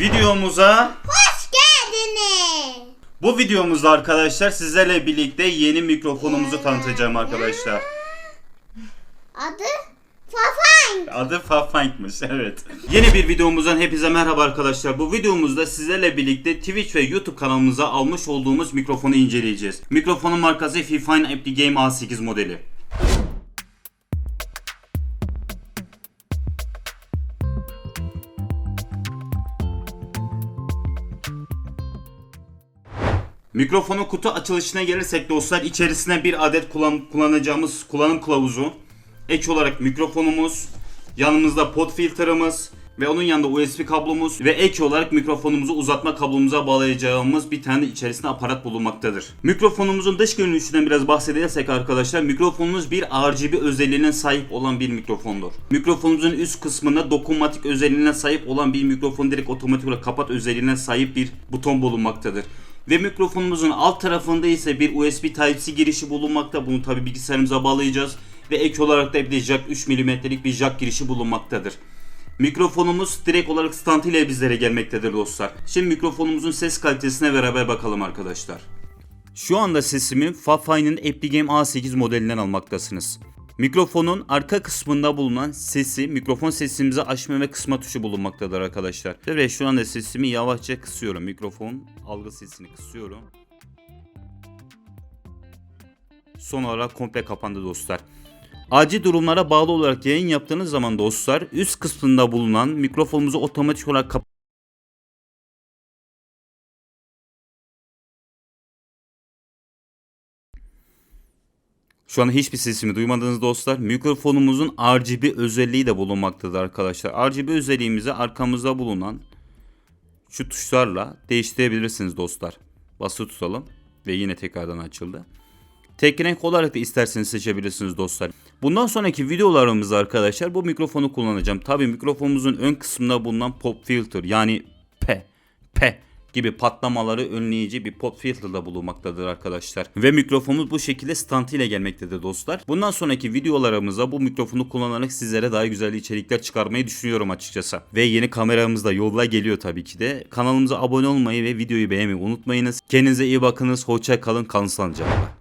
Videomuza Hoş geldiniz. bu videomuzda arkadaşlar sizlerle birlikte yeni mikrofonumuzu tanıtacağım arkadaşlar. Adı Fafang. Adı Fafang'mış evet. Yeni bir videomuzdan hepinize merhaba arkadaşlar. Bu videomuzda sizlerle birlikte Twitch ve YouTube kanalımıza almış olduğumuz mikrofonu inceleyeceğiz. Mikrofonun markası Fifine Apple Game A8 modeli. Mikrofonun kutu açılışına gelirsek dostlar içerisine bir adet kullan- kullanacağımız kullanım kılavuzu, ek olarak mikrofonumuz, yanımızda pot filtremiz ve onun yanında USB kablomuz ve ek olarak mikrofonumuzu uzatma kablomuza bağlayacağımız bir tane içerisinde aparat bulunmaktadır. Mikrofonumuzun dış görünüşünden biraz bahsedersek arkadaşlar mikrofonumuz bir RGB özelliğine sahip olan bir mikrofondur. Mikrofonumuzun üst kısmında dokunmatik özelliğine sahip olan bir mikrofon direkt otomatik olarak kapat özelliğine sahip bir buton bulunmaktadır. Ve mikrofonumuzun alt tarafında ise bir USB Type-C girişi bulunmakta. Bunu tabi bilgisayarımıza bağlayacağız. Ve ek olarak da bir jack 3 mm'lik bir jack girişi bulunmaktadır. Mikrofonumuz direkt olarak stand ile bizlere gelmektedir dostlar. Şimdi mikrofonumuzun ses kalitesine beraber bakalım arkadaşlar. Şu anda sesimi Fafine'ın Appligame A8 modelinden almaktasınız. Mikrofonun arka kısmında bulunan sesi, mikrofon sesimizi açma ve kısma tuşu bulunmaktadır arkadaşlar. Ve şu anda sesimi yavaşça kısıyorum. Mikrofon algı sesini kısıyorum. Son olarak komple kapandı dostlar. Acil durumlara bağlı olarak yayın yaptığınız zaman dostlar üst kısmında bulunan mikrofonumuzu otomatik olarak kap Şu an hiçbir sesimi duymadınız dostlar. Mikrofonumuzun RGB özelliği de bulunmaktadır arkadaşlar. RGB özelliğimizi arkamızda bulunan şu tuşlarla değiştirebilirsiniz dostlar. Basılı tutalım ve yine tekrardan açıldı. Tek renk olarak da isterseniz seçebilirsiniz dostlar. Bundan sonraki videolarımızda arkadaşlar bu mikrofonu kullanacağım. Tabi mikrofonumuzun ön kısmında bulunan pop filter yani P, P gibi patlamaları önleyici bir pop filter da bulunmaktadır arkadaşlar. Ve mikrofonumuz bu şekilde stand ile gelmektedir dostlar. Bundan sonraki videolarımızda bu mikrofonu kullanarak sizlere daha güzel içerikler çıkarmayı düşünüyorum açıkçası. Ve yeni kameramız da yolda geliyor tabii ki de. Kanalımıza abone olmayı ve videoyu beğenmeyi unutmayınız. Kendinize iyi bakınız. Hoşça kalın. Kalın sağlıcakla.